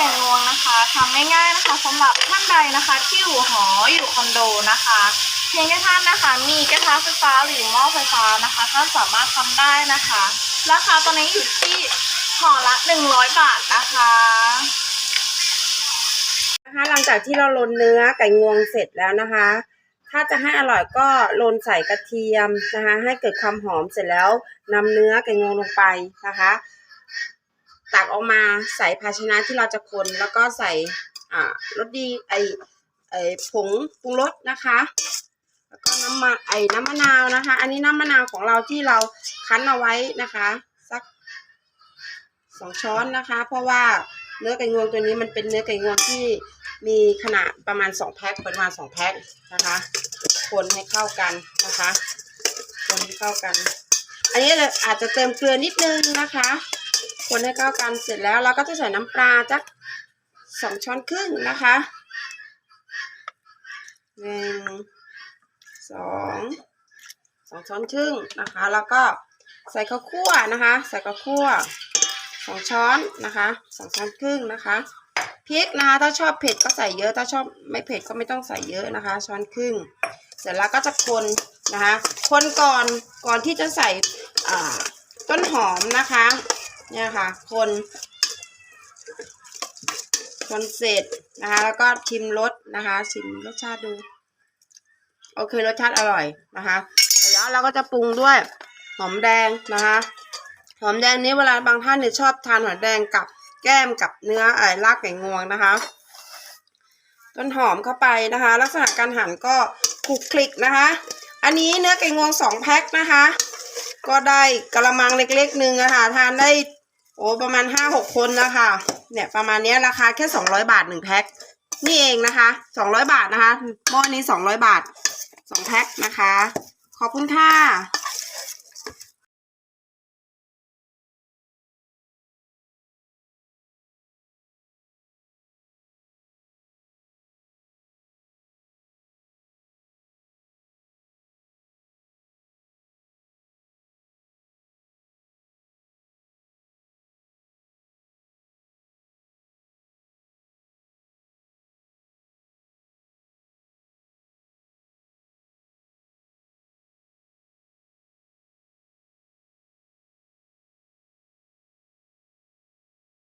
ไก่งวงนะคะทำง่ายๆนะคะสำหรับท่านใดนะคะที่อยู่หออยู่คอนโดนะคะ เพียงแค่ท่านนะคะ มีกระทะไฟฟ้าหรือหม้อไฟฟ้านะคะท่านสามารถทำได้นะคะ ราคาตอนนี้อยู่ที่ห่อละ 100 บาทนะคะ นะคะหลังจากที่เราลนเนื้อไก่งวงเสร็จแล้วนะคะ ถ้าจะให้อร่อยก็ลนใส่กระเทียมนะคะ ให้เกิดความหอมเสร็จแล้วนำเนื้อไก่งวงลงไปนะคะ ตักออกมาใส่ภาชนะที่เราจะคนแล้วก็ใส่อ่ารสดีไอไอผงปรุงรสนะคะ แล้วก็น้ำมันไอน้ำมะนาวนะคะ อันนี้น้ำมะนาวของเราที่เราคั้นเอาไว้นะคะสักสองช้อนนะคะ เพราะว่าเนื้อไก่งวงตัวนี้มันเป็นเนื้อไก่งวงที่มีขนาดประมาณสองแพ็คประมาณสองแพ็คนะคะคนให้เข้ากันนะคะคนให้เข้ากัน อันนี้อาจจะเติมเกลือนิดนึงนะคะ คนให้เข้ากันเสร็จแล้วเราก็จะใส่น้ำปลาจักสองช้อนครึ่งนะคะหนึ่งสองสองช้อนครึ่งนะคะ แล้วก็ใส่ข้าวคั่วนะคะ ใส่ข้าวคั่วสองช้อนนะคะสองช้อนครึ่งนะคะพริกนะคะถ้าชอบเผ็ดก็ใส่เยอะ ถ้าชอบไม่เผ็ดก็ไม่ต้องใส่เยอะนะคะ ช้อนครึ่ง เสร็จแล้วก็จะคนนะคะ คนก่อนก่อนที่จะใส่ต้นหอมนะคะ เนี่ยค่ะ คนคนเสร็จนะคะ แล้วก็ชิมรสนะคะ ชิมรสชาติดู โอเครสชาติอร่อยนะคะเสร็จแล้วเราก็จะปรุงด้วยหอมแดงนะคะหอมแดงนี้เวลาบางท่านเนี่ยชอบทานหอมแดงกับแก้มกับเนื้อไอ้รากไก่งวงนะคะ ต้นหอมเข้าไปนะคะ ลักษณะการหั่นก็คลุกคลิกนะคะ อันนี้เนื้อไก่งวงสองแพ็คนะคะ ก็ได้กระมังเล็กๆหนึ่งอะค่ะทานได้ โอ้ประมาณห้าหกคนนะคะ เนี่ยประมาณนี้ราคาแค่สองร้อยบาทหนึ่งแพ็คนี่เองนะคะสองร้อยบาทนะคะหม้อนี้สองร้อยบาทสองแพ็คนะคะ ขอบคุณค่ะ